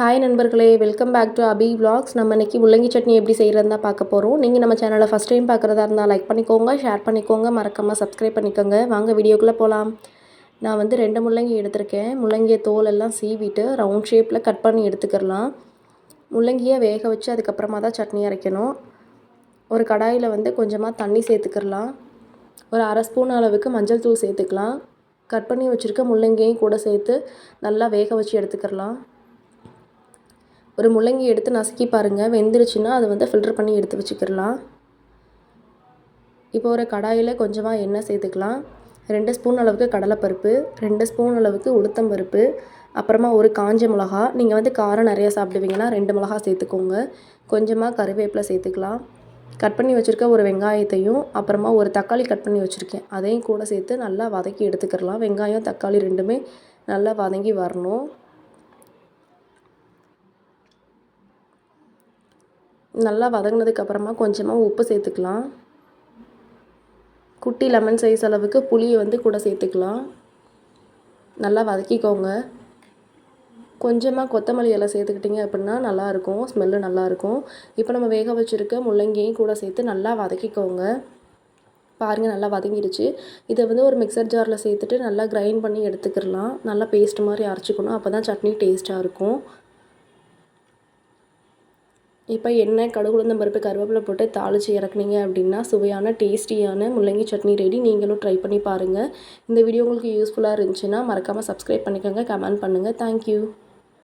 Hi நண்பர்களே welcome back to Abhi vlogs. நம்ம இன்றைக்கி முள்ளங்கி சட்னி எப்படி செய்கிறதா பார்க்க போகிறோம் நீங்கள் நம்ம சேனலை ஃபஸ்ட் டைம் பார்க்குறதா இருந்தால் லைக் பண்ணிக்கோங்க ஷேர் பண்ணிக்கோங்க. மறக்காமல் சப்ஸ்கிரைப் பண்ணிக்கோங்க. வாங்க வீடியோக்குள்ளே போகலாம் நான் வந்து ரெண்டு முள்ளங்கி எடுத்திருக்கேன். முள்ளங்கியை தோல் எல்லாம் சீவிட்டு ரவுண்ட் ஷேப்பில் கட் பண்ணி எடுத்துக்கிறலாம். முள்ளங்கியை வேக வச்சு அதுக்கப்புறமா தான் சட்னி அரைக்கணும். ஒரு கடாயில் வந்து கொஞ்சமாக தண்ணி சேர்த்துக்கிறலாம். ஒரு அரை ஸ்பூன் அளவுக்கு மஞ்சள் தூள் சேர்த்துக்கலாம். கட் பண்ணி வச்சுருக்க முள்ளங்கியையும் கூட சேர்த்து நல்லா வேக வச்சு எடுத்துக்கிறலாம். ஒரு முள்ளங்கி எடுத்து நசுக்கி பாருங்கள் வெந்துருச்சுன்னா அதை வந்து ஃபில்டர் பண்ணி எடுத்து வச்சுக்கிடலாம். இப்போ ஒரு கடாயில் கொஞ்சமாக எண்ணெய் சேர்த்துக்கலாம். ரெண்டு ஸ்பூன் அளவுக்கு கடலைப்பருப்பு ரெண்டு ஸ்பூன் அளவுக்கு உளுத்தம் பருப்பு அப்புறமா ஒரு காஞ்ச மிளகா. நீங்கள் வந்து காரம் நிறையா சாப்பிடுவீங்கன்னா ரெண்டு மிளகா சேர்த்துக்கோங்க. கொஞ்சமாக கருவேப்பிலை சேர்த்துக்கலாம். கட் பண்ணி வச்சுருக்க ஒரு வெங்காயத்தையும் அப்புறமா ஒரு தக்காளி கட் பண்ணி வச்சுருக்கேன். அதையும் கூட சேர்த்து நல்லா வதக்கி எடுத்துக்கிடலாம். வெங்காயம் தக்காளி ரெண்டுமே நல்லா வதங்கி வரணும். நல்லா வதங்கினதுக்கப்புறமா கொஞ்சமாக உப்பு சேர்த்துக்கலாம். குட்டி லெமன் சைஸ் அளவுக்கு புளியை வந்து கூட சேர்த்துக்கலாம். நல்லா வதக்கிக்கோங்க. கொஞ்சமாக கொத்தமல்லி இலை சேர்த்துக்கிட்டிங்க அப்படின்னா நல்லாயிருக்கும் ஸ்மெல்லு நல்லாயிருக்கும் இப்போ நம்ம வேக வச்சுருக்க முள்ளங்கியையும் கூட சேர்த்து நல்லா வதக்கிக்கோங்க. பாருங்கள் நல்லா வதங்கிடுச்சு. இதை வந்து ஒரு மிக்சர் ஜாரில் சேர்த்துட்டு நல்லா கிரைண்ட் பண்ணி எடுத்துக்கிடலாம். நல்லா பேஸ்ட் மாதிரி அரைச்சிக்கணும். அப்போ தான் சட்னி டேஸ்ட்டாக இருக்கும். இப்போ எண்ணெய் கடுகு உளுந்தம் பருப்பு கருவேப்பிலை போட்டு தாளித்து இறக்குனீங்க அப்படின்னா சுவையான டேஸ்டியான முள்ளங்கி சட்னி ரெடி நீங்களும் ட்ரை பண்ணி பாருங்கள் இந்த வீடியோ உங்களுக்கு யூஸ்ஃபுல்லாக இருந்துச்சுன்னா மறக்காமல் சப்ஸ்கிரைப் பண்ணிக்கோங்க. கமெண்ட் பண்ணுங்கள் தேங்க்யூ